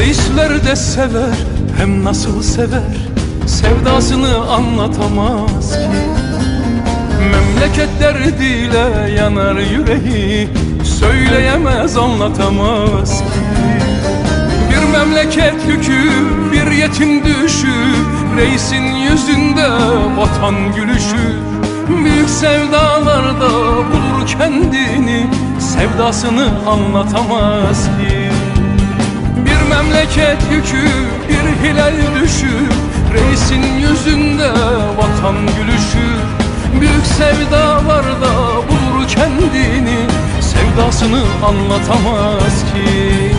Reisler de sever hem nasıl sever Sevdasını anlatamaz. Ki Memleket derdiyle yanar yüreği Söyleyemez anlatamaz. Ki Bir memleket yükü bir yetim düşü Reisin yüzünde vatan gülüşü. Büyük sevdalarda bulur kendini Sevdasını anlatamaz ki yükü, bir hilal düşü. Reisin yüzünde vatan gülüşü. Büyük sevdalarda bulur kendini. Sevdasını anlatamaz ki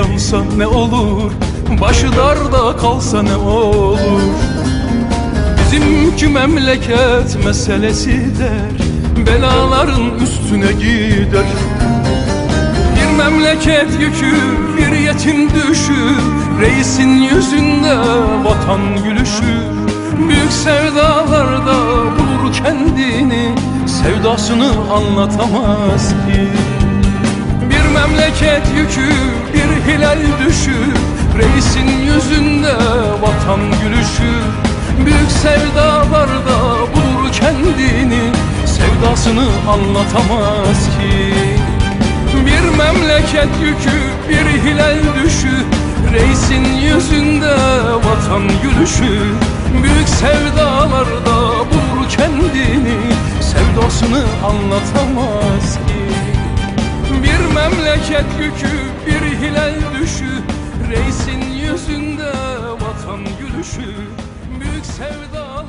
yansa ne olur? Başı darda kalsa ne olur? Bizimki memleket meselesi der Belaların üstüne gider. Bir memleket yükü bir yetim düşü Reisin yüzünde vatan gülüşü. Büyük sevdalarda bulur kendini Sevdasını anlatamaz ki memleket yükü, bir hilal düşü. Reisin yüzünde vatan gülüşü. Büyük sevdalarda bulur kendini. Sevdasını anlatamaz ki. Bir memleket yükü, bir hilal düşü. Reisin yüzünde vatan gülüşü. Büyük sevdalarda bulur kendini. Sevdasını anlatamaz memleket yükü, bir hilal düşü. Reisin yüzünde vatan gülüşü Büyük sevda